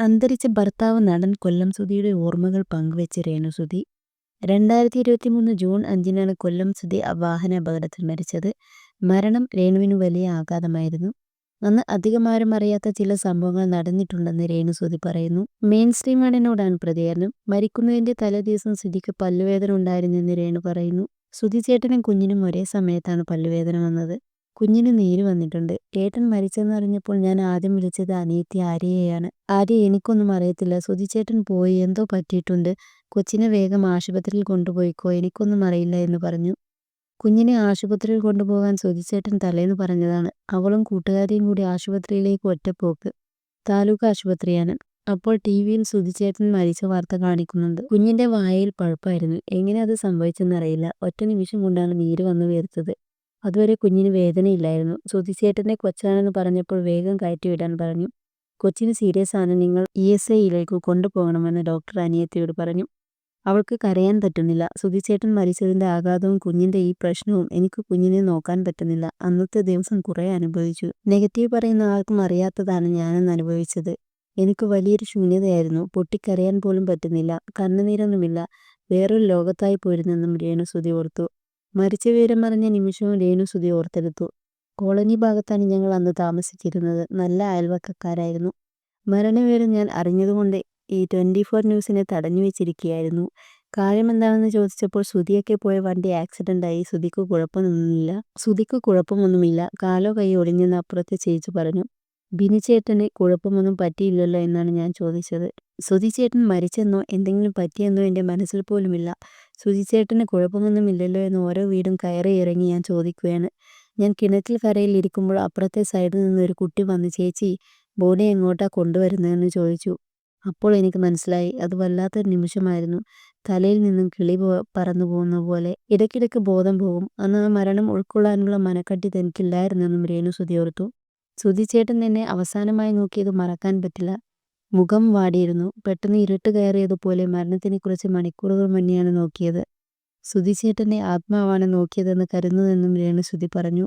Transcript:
അന്തരിച്ച ഭർത്താവ് നടൻ കൊല്ലം സുധിയുടെ ഓർമ്മകൾ പങ്കുവെച്ച് രേണുസുധി രണ്ടായിരത്തി ഇരുപത്തി മൂന്ന് ജൂൺ അഞ്ചിനാണ് കൊല്ലം സുധി വാഹന അപകടത്തിൽ മരിച്ചത്. മരണം രേണുവിന് വലിയ ആഘാതമായിരുന്നു. അന്ന് അധികം ആരും അറിയാത്ത ചില സംഭവങ്ങൾ നടന്നിട്ടുണ്ടെന്ന് രേണുസുധി പറയുന്നു. മെയിൻ സ്ട്രീം നടനോടാണ് പ്രതികരണം. മരിക്കുന്നതിന്റെ തലേദിവസം സുധിക്ക് പല്ലുവേദന ഉണ്ടായിരുന്നെന്ന് രേണു പറയുന്നു. സുധി ചേട്ടനും കുഞ്ഞിനും ഒരേ സമയത്താണ് പല്ലുവേദന വന്നത്. കുഞ്ഞിന് നീര് വന്നിട്ടുണ്ട്. ഏട്ടൻ മരിച്ചെന്ന് അറിഞ്ഞപ്പോൾ ഞാൻ ആദ്യം വിളിച്ചത് അനിയത്തി ആര്യയെയാണ്. ആര്യ എനിക്കൊന്നും അറിയത്തില്ല. സുധിച്ചേട്ടൻ പോയി. എന്തോ പറ്റിയിട്ടുണ്ട്. കൊച്ചിനെ വേഗം ആശുപത്രിയിൽ കൊണ്ടുപോയിക്കോ. എനിക്കൊന്നും അറിയില്ല എന്ന് പറഞ്ഞു. കുഞ്ഞിനെ ആശുപത്രിയിൽ കൊണ്ടുപോകാൻ സുധിച്ചേട്ടൻ തലേന്ന് പറഞ്ഞതാണ്. അവളും കൂട്ടുകാരിയും കൂടി ആശുപത്രിയിലേക്ക് ഒറ്റപ്പോക്ക്. താലൂക്ക് ആശുപത്രിയാണ്. അപ്പോൾ ടി വിയിൽ സുധിച്ചേട്ടൻ മരിച്ച വാർത്ത കാണിക്കുന്നുണ്ട്. കുഞ്ഞിന്റെ വായയിൽ പഴുപ്പായിരുന്നു. എങ്ങനെ അത് സംഭവിച്ചെന്നറിയില്ല ഒറ്റ നിമിഷം കൊണ്ടാണ് നീര് വന്നു വീർത്തത്. അതുവരെ കുഞ്ഞിന് വേദനയില്ലായിരുന്നു. സുധിച്ചേട്ടനെ കൊച്ചാണെന്ന് പറഞ്ഞപ്പോൾ വേഗം കയറ്റി കയറ്റിവിടാൻ പറഞ്ഞു. കൊച്ചിന് സീരിയസ് ആണ്. നിങ്ങൾ ഇ എസ് ഐയിലേക്ക് കൊണ്ടുപോകണമെന്ന് ഡോക്ടർ അനിയത്തിയോട് പറഞ്ഞു. അവൾക്ക് കരയാൻ പറ്റുന്നില്ല. സുധിച്ചേട്ടൻ മരിച്ചതിന്റെ ആഘാതവും കുഞ്ഞിന്റെ ഈ പ്രശ്നവും എനിക്ക് കുഞ്ഞിനെ നോക്കാൻ പറ്റുന്നില്ല. അന്നത്തെ ദിവസം കുറേ അനുഭവിച്ചു. നെഗറ്റീവ് പറയുന്ന ആർക്കും അറിയാത്തതാണ് ഞാനെന്ന് അനുഭവിച്ചത്. എനിക്ക് വലിയൊരു ശൂന്യതയായിരുന്നു. പൊട്ടിക്കരയാൻ പോലും പറ്റുന്നില്ല. കണ്ണുനീരൊന്നുമില്ല. വേറൊരു ലോകത്തായി പോയിരുന്നെന്നും രേണു സുധി ഓർത്തു. മരിച്ച വിവരം അറിഞ്ഞ നിമിഷവും രേണു സുധി ഓർത്തെടുത്തു. കോളനി ഭാഗത്താണ് ഞങ്ങൾ അന്ന് താമസിച്ചിരുന്നത്. നല്ല അയൽവക്കക്കാരായിരുന്നു. മരണവിവരം ഞാൻ അറിഞ്ഞതുകൊണ്ട് ഈ ട്വന്റി ഫോർ ന്യൂസിനെ തടഞ്ഞു വെച്ചിരിക്കുകയായിരുന്നു. കാര്യം എന്താണെന്ന് ചോദിച്ചപ്പോൾ സുധിയൊക്കെ പോയ വണ്ടി ആക്സിഡന്റായി ആയി സുധിക്ക് കുഴപ്പമൊന്നുമില്ല. സുധിക്ക് കുഴപ്പമൊന്നുമില്ല. കാലോ കൈ ഒടിഞ്ഞെന്ന് അപ്പുറത്തെ ചേച്ചി പറഞ്ഞു. ബിനിച്ചേട്ടന് കുഴപ്പമൊന്നും പറ്റിയില്ലല്ലോ എന്നാണ് ഞാൻ ചോദിച്ചത്. സുധിച്ചേട്ടൻ മരിച്ചെന്നോ? എന്തെങ്കിലും പറ്റിയെന്നോ എന്റെ മനസ്സിൽ പോലുമില്ല. സുധിച്ചേട്ടന് കുഴപ്പമൊന്നുമില്ലല്ലോ എന്ന് ഓരോ വീടും കയറി ഇറങ്ങി ഞാൻ ചോദിക്കുകയാണ്. ഞാൻ കിണറ്റിൽ കരയിൽ ഇരിക്കുമ്പോൾ അപ്പുറത്തെ സൈഡിൽ നിന്ന് ഒരു കുട്ടി വന്ന് ചേച്ചി ബോഡി എങ്ങോട്ടാ കൊണ്ടുവരുന്നതെന്ന് ചോദിച്ചു. അപ്പോൾ എനിക്ക് മനസ്സിലായി അത് വല്ലാത്തൊരു നിമിഷമായിരുന്നു. തലയിൽ നിന്നും കിളി പറന്നു പോകുന്ന പോലെ. ഇടയ്ക്കിടയ്ക്ക് ബോധം പോകും. അന്ന് ആ മരണം ഉൾക്കൊള്ളാനുള്ള മനക്കട്ടി തനിക്കില്ലായിരുന്നെന്നും രേണു സുധി ഓർത്തു. സുധിച്ചേട്ടൻ എന്നെ അവസാനമായി നോക്കിയത് മറക്കാൻ പറ്റില്ല. മുഖം വാടിയിരുന്നു. പെട്ടെന്ന് ഇരുട്ട് കയറിയതുപോലെ മരണത്തിനെക്കുറിച്ച് മണിക്കൂറുകൾ മുന്നെയാണ് നോക്കിയത്. സുധിച്ചേട്ടന്റെ ആത്മാവാണ് നോക്കിയതെന്ന് കരുതുന്നതെന്നും രേണു ശ്രുതി പറഞ്ഞു.